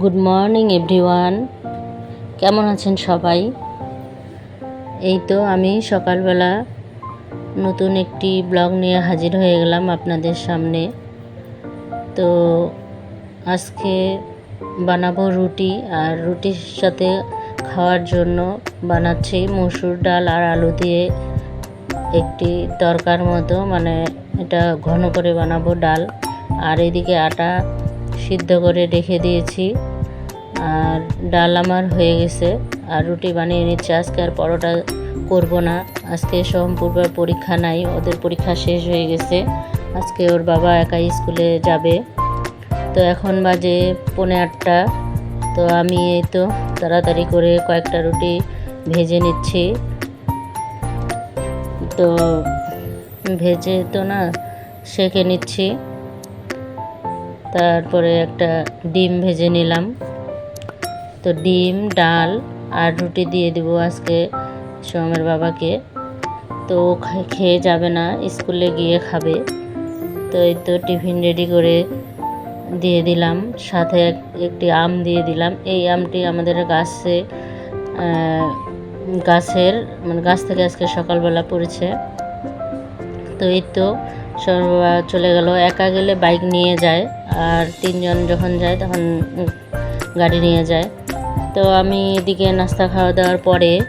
Good morning everyone কেমন আছেন সবাই? এই তো আমি সকালবেলা নতুন একটি ব্লগ নিয়ে হাজির হয়ে গেলাম আপনাদের সামনে। তো আজকে বানাবো রুটি আর রুটির সাথে খাওয়ার জন্য বানাচ্ছি মসুর ডাল আর আলু দিয়ে একটি তরকার মতো। মানে এটা ঘন করে বানাবো ডাল। আর এদিকে আটা সিদ্ধ করে রেখে দিয়েছি। আর ডাল আমার হয়ে গেছে। আর রুটি বানিয়ে নিচ্ছি। আজকে আর পরোটা করব না। আজকে সম্পূর্ণ পরীক্ষা নাই। ওদের পরীক্ষা শেষ হয়ে গেছে। আজকে ওর বাবা একাই স্কুলে যাবে। তো এখন বাজে পৌনে আটটা। তো আমি এই তো তাড়াতাড়ি করে কয়েকটা রুটি ভেজে নিচ্ছি। তো ভেজে তো না, সেঁকে নিচ্ছি। তারপরে একটা ডিম ভেজে নিলাম। তো ডিম, ডাল আর রুটি দিয়ে দিব আজকে সোমের বাবাকে। তো খেয়ে যাবে না, স্কুলে গিয়ে খাবে। তো এই তো টিফিন রেডি করে দিয়ে দিলাম। সাথে এক- একটি আম দিয়ে দিলাম। এই আমটি আমাদের গাছে গাছের মানে গাছ থেকে আজকে সকালবেলা পড়েছে। তো এই তো চলে গেল। একা গেলে বাইক নিয়ে যায় আর তিনজন যখন যায় তখন গাড়ি নিয়ে যায়। তো আমি এদিকে নাস্তা খাওয়া দাওয়ার পরে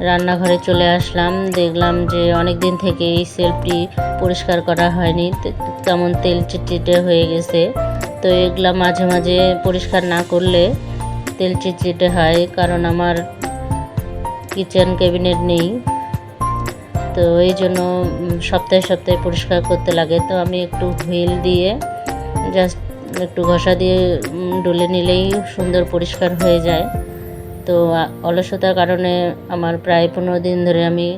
রান্নাঘরে চলে আসলাম। দেখলাম যে অনেক দিন থেকে এই সেলফটি পরিষ্কার করা হয়নি। তে- কেমন তেল চিটচিটে হয়ে গেছে। তো এগুলা মাঝে মাঝে পরিষ্কার না করলে তেল চিটচিটে হয় কারণ আমার কিচেন ক্যাবিনেট নেই। তো এই জন্য সপ্তাহে সপ্তাহে পরিষ্কার করতে লাগে। তো আমি একটু হুইল দিয়ে জাস্ট একটু ঘষা দিয়ে ডলে নিলেই সুন্দর পরিষ্কার হয়ে যায়। তো অলসতার কারণে আমার প্রায় পনেরো দিন ধরে আমি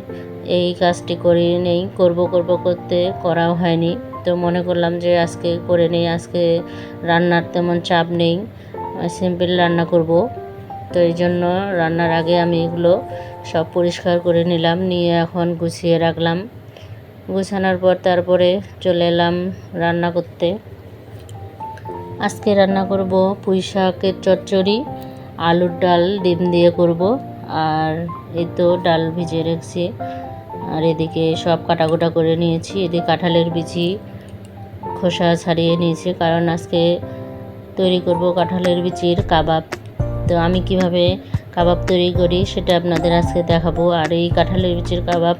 এই কাজটি করি নেই, করব করব করতে করাও হয়নি। তো মনে করলাম যে আজকে করে নেই, আজকে রান্নার তেমন চাপ নেই সিম্পল রান্না করব। তো এই জন্য রান্নার আগে আমি এগুলো সব পরিষ্কার করে নিলাম, নিয়ে এখন গুছিয়ে রাখলাম। গুছানোর পর তারপরে চলে এলাম রান্না করতে। আজকে রান্না করব পুঁই শাকের চচ্চড়ি, আলুর ডাল, ডিম দিয়ে করব, আর এই তো ডাল ভিজিয়ে রেখেছি। আর এদিকে সব কাটাকুটা করে নিয়েছি, এদিকে কাঁঠালের বিচি, খোসা ছাড়িয়ে নিয়েছি, কারণ আজকে তৈরি করব কাঁঠালের বিচির কাবাব। তো আমি কীভাবে কাবাব তৈরি করি সেটা আপনাদের আজকে দেখাবো। আর এই কাঁঠালের বিচির কাবাব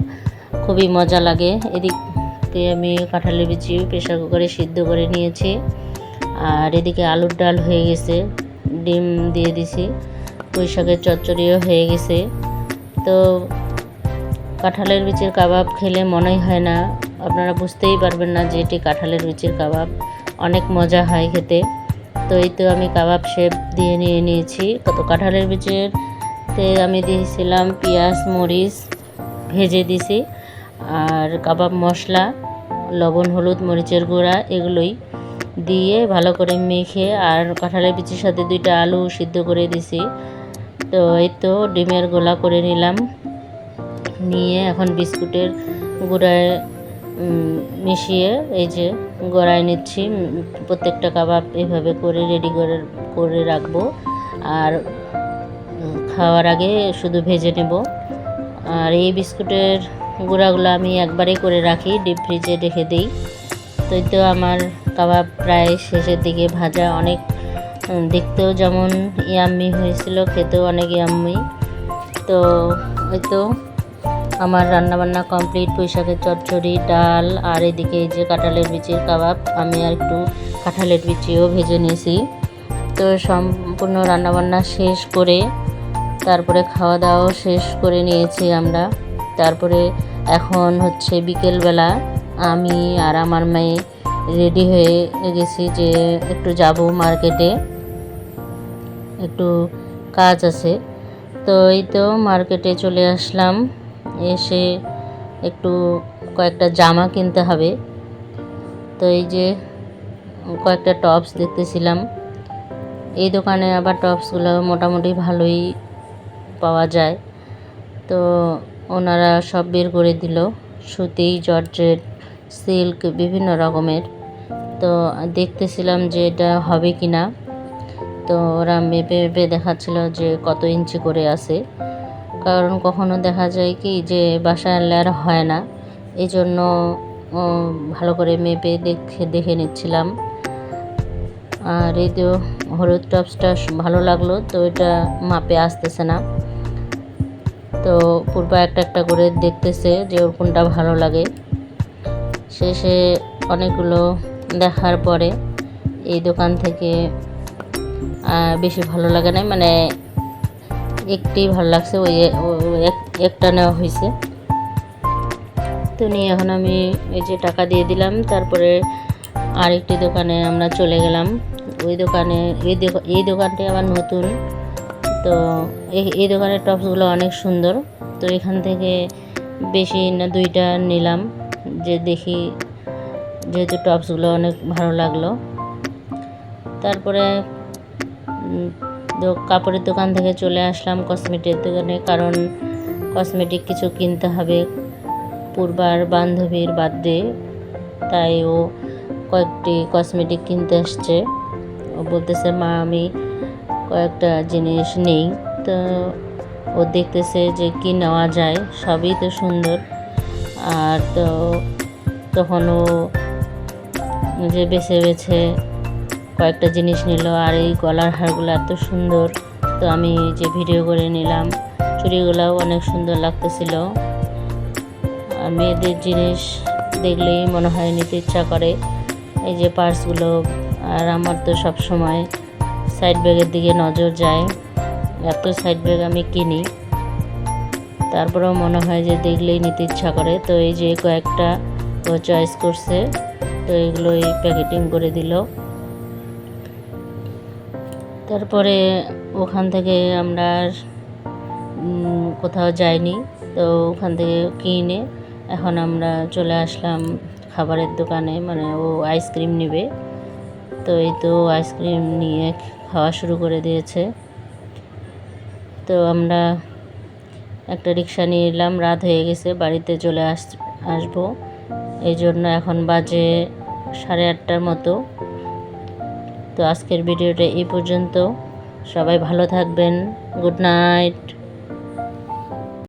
খুবই মজা লাগে। এদিকে আমি কাঁঠালের বিচি প্রেশার কুকারে সিদ্ধ করে নিয়েছি। আর এদিকে আলুর ডাল হয়ে গেছে, ডিম দিয়ে দিছি, পুঁই শাকের চচ্চড়িও হয়ে গেছে। তো কাঁঠালের বিচির কাবাব খেলে মনেই হয় না, আপনারা বুঝতেই পারবেন না যে এটি কাঁঠালের বিচির কাবাব। অনেক মজা হয় খেতে। তো এই তো আমি কাবাব শেপ দিয়ে নিয়ে নিয়েছি। কত কাঁঠালের বিচির তে আমি দিয়েছিলাম পেঁয়াজ, মরিচ ভেজে দিছি আর কাবাব মশলা, লবণ, হলুদ, মরিচের গুঁড়া এগুলোই দিয়ে ভালো করে মেখে আর কাঁঠালের বিচির সাথে দুইটা আলু সিদ্ধ করে দিছি তো এই তো ডিমের গোলা করে নিলাম। নিয়ে এখন বিস্কুটের গুঁড়ায় মিশিয়ে এই যে গড়ায় নিচ্ছি প্রত্যেকটা কাবাব এভাবে করে রেডি করে করে রাখব। আর খাওয়ার আগে শুধু ভেজে নেব। আর এই বিস্কুটের গুঁড়াগুলো আমি একবারেই করে রাখি, ডিপ ফ্রিজে রেখে দিই। তো তো আমার কাবাব প্রায় শেষের দিকে ভাজা অনেক দেখতেও যেমন ইয়াম্মি হয়েছিল, খেতেও অনেক ইয়াম্মি তো, ওই তো আমার রান্নাবান্না কমপ্লিট, পুঁইশাকের চচ্চড়ি, ডাল, আর এদিকে এই যে কাঁঠালের বিচির কাবাব, আমি আর একটু কাঁঠালের বিচিও ভেজে নিয়েছি। তো সম্পূর্ণ রান্নাবান্না শেষ করে তারপরে খাওয়া দাওয়াও শেষ করে নিয়েছি আমরা। তারপরে এখন হচ্ছে বিকেলবেলা আমি আর আমার মেয়ে রেডি হয়ে গেছি যে একটু যাব মার্কেটে। একটু কাজ আছে। তো এই তো মার্কেটে চলে আসলাম। এসে একটু কয়েকটা জামা কিনতে হবে। তো এই যে কয়েকটা টপস দেখতেছিলাম। এই দোকানে আবার টপসগুলো মোটামুটি ভালোই পাওয়া যায়। তো ওনারা সব বের করে দিল। সুতি, জর্জেট, সিল্ক, বিভিন্ন রকমের। তো দেখতেছিলাম যে এটা হবে কি না তো ওরা মেপে মেপে দেখাচ্ছিল যে কত ইঞ্চি করে আছে। কারণ কখনো দেখা যায় কি যে বাসায় লেয়ার হয় না। এই জন্য ভালো করে মেপে দেখে দেখে নিচ্ছিলাম। আর এই তো হলুদ টপসটা ভালো লাগল, তো এটা মাপে আসতেছে না। তো পূর্বা একটা একটা করে দেখতেছে যে ওর কোনটা ভালো লাগে। শেষে অনেকগুলো দেখার পরে এই দোকান থেকে বেশি ভালো লাগে না মানে একটি ভালো লাগছে, ওই ওই এক- একটা নেওয়া হয়েছে। তো নিয়ে এখন আমি এই যে টাকা দিয়ে দিলাম, তারপরে আরেকটি দোকানে আমরা চলে গেলাম। ওই দোকানে, এই এই দোকানটি আবার নতুন। তো এই দোকানের টপসগুলো অনেক সুন্দর। তো এখান থেকে বেশি না, দুইটা নিলাম, যে দেখি যেহেতু টপসগুলো অনেক ভালো লাগল। তারপরে কাপড়ের দোকান থেকে চলে আসলাম কসমেটিক দোকানে, কারণ কসমেটিক কিছু কিনতে হবে। পূর্বার বান্ধবীর বার্থডে, তাই ও কয়েকটি কসমেটিক কিনতে আসছে। ও বলতেছে, মা, আমি কয়েকটা জিনিস নেই। তো ও দেখতেছে যে কি নেওয়া যায়, সবই তো সুন্দর। আর তো তখন ও যে বেছে বেছে কয়েকটা জিনিস নিল আর এই গলার হারগুলো এত সুন্দর। তো আমি যে ভিডিও করে নিলাম, চুড়িগুলোও অনেক সুন্দর লাগতেছিল। আর মেয়েদের জিনিস দেখলেই মনে হয় নিতে ইচ্ছা করে। এই যে পার্সগুলো, আর আমার তো সব সময় সাইড ব্যাগের দিকে নজর যায়। এত সাইড ব্যাগ আমি কিনি। তারপরেও মনে হয় যে দেখলেই নিতে ইচ্ছা করে। তো এই যে কয়েকটা ও চয়েস করছে, তো এগুলোই প্যাকেটিং করে দিল। তারপরে ওখান থেকে আমরা কোথাও যাইনি। তো ওখান থেকে কিনে এখন আমরা চলে আসলাম খাবারের দোকানে মানে ও আইসক্রিম নেবে। তো এই তো আইসক্রিম নিয়ে খাওয়া শুরু করে দিয়েছে। তো আমরা একটা রিক্সা নিয়ে এলাম, রাত হয়ে গেছে, বাড়িতে চলে আস, আসব। এই জন্য এখন বাজে সাড়ে আটটার মতো। তো আজকের ভিডিওটা এই পর্যন্ত। সবাই ভালো থাকবেন। Good night.